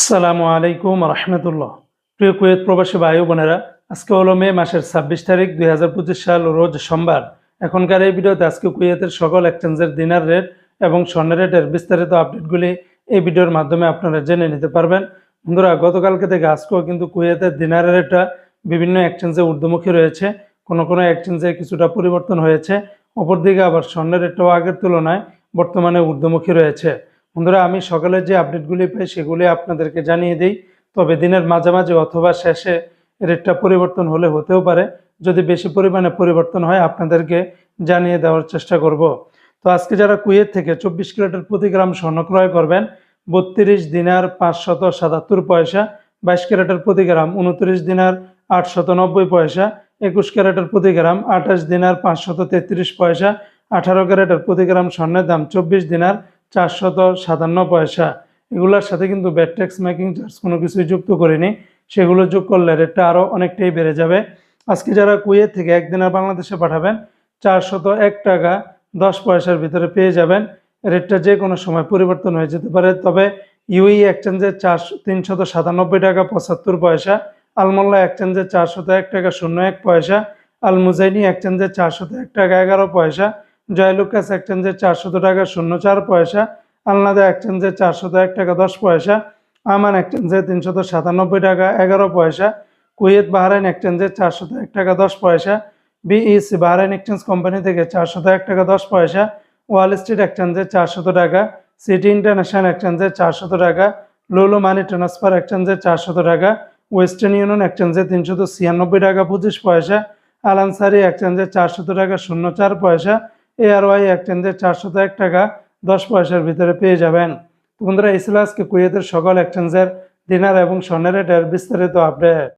আসসালামু আলাইকুম রহমতুল্লাহ। প্রিয় কুয়েত প্রবাসী ভাই বোনেরা, আজকে হলো মে মাসের ছাব্বিশ তারিখ দুই হাজার পঁচিশ সাল, রোজ সোমবার। এখনকার এই ভিডিওতে আজকে কুয়েতের সকল এক্সচেঞ্জের দিনার রেট এবং স্বর্ণের রেটের বিস্তারিত আপডেটগুলি এই ভিডিওর মাধ্যমে আপনারা জেনে নিতে পারবেন। বন্ধুরা, গতকালকে থেকে আজকেও কিন্তু কুয়েতের দিনারের রেটটা বিভিন্ন এক্সচেঞ্জে ঊর্ধ্বমুখী রয়েছে। কোনো কোনো এক্সচেঞ্জে কিছুটা পরিবর্তন হয়েছে। অপরদিকে আবার স্বর্ণের রেটটাও আগের তুলনায় বর্তমানে ঊর্ধ্বমুখী রয়েছে। বন্ধুরা, আমি সকালে যে আপডেটগুলি পাই সেগুলি আপনাদেরকে জানিয়ে দিই। তবে দিনের মাঝামাঝি অথবা শেষে রেটটা পরিবর্তন হলে হতেও পারে। যদি বেশি পরিমাণে পরিবর্তন হয়, আপনাদেরকে জানিয়ে দেওয়ার চেষ্টা করব। তো আজকে যারা কুয়েত থেকে চব্বিশ ক্যারেটের প্রতি গ্রাম স্বর্ণ ক্রয় করবেন, বত্রিশ দিনার পাঁচশত সাতাত্তর পয়সা, বাইশ ক্যারেটের প্রতি গ্রাম উনত্রিশ দিনার আটশত নব্বই পয়সা, একুশ ক্যারেটের প্রতি গ্রাম আঠাশ দিনার পাঁচশত তেত্রিশ পয়সা, আঠারো ক্যারেটের প্রতি গ্রাম স্বর্ণের দাম চব্বিশ দিনার চারশত সাতান্ন পয়সা। এগুলোর সাথে কিন্তু ব্যাট ট্যাক্স মেকিং চার্জ কোনো কিছুই যুক্ত করিনি। সেগুলো যোগ করলে রেটটা আরও অনেকটাই বেড়ে যাবে। আজকে যারা কুয়েত থেকে একদিনের বাংলাদেশে পাঠাবেন, চারশত এক টাকা দশ পয়সার ভিতরে পেয়ে যাবেন। রেটটা যে কোনো সময় পরিবর্তন হয়ে যেতে পারে। তবে ইউই এক্সচেঞ্জে চারশো তিনশত সাতানব্বই টাকা পঁচাত্তর পয়সা, আলমোল্লা এক্সচেঞ্জে চারশত এক টাকা শূন্য এক পয়সা আল মুজাইনি এক্সচেঞ্জে চারশত এক টাকা এগারো পয়সা জয়লুকাস এক্সচেঞ্জে চারশত টাকা, শূন্য চার পয়সা, আলনাদা এক্সচেঞ্জে চারশত এক টাকা, দশ পয়সা, আমান এক্সচেঞ্জে তিনশত সাতানব্বই টাকা, এগারো পয়সা, কুয়েত বাহরাইন এক্সচেঞ্জে চারশত এক টাকা, দশ পয়সা, বিইসি বাহরাইন এক্সচেঞ্জ কোম্পানি থেকে চারশত এক টাকা, দশ পয়সা, ওয়াল স্ট্রিট এক্সচেঞ্জে চারশত টাকা, সিটি ইন্টারন্যাশনাল এক্সচেঞ্জে চারশত টাকা, লোলো মানি ট্রান্সফার এক্সচেঞ্জে চারশত টাকা, ওয়েস্টার্ন ইউনিয়ন এক্সচেঞ্জে তিনশত ছিয়ানব্বই টাকা, পঁচিশ পয়সা আলানসারি এক্সচেঞ্জে চারশত টাকা, শূন্য চার পয়সা এআরওয়াই এক্সচেঞ্জে চারশো এক টাকা দশ পয়সার ভিতরে পেয়ে যাবেন। বন্ধুরা আজকে কুয়েতের সকল এক্সচেঞ্জের ডিনার এবং স্বর্ণের রেটের বিস্তারিত আপডেট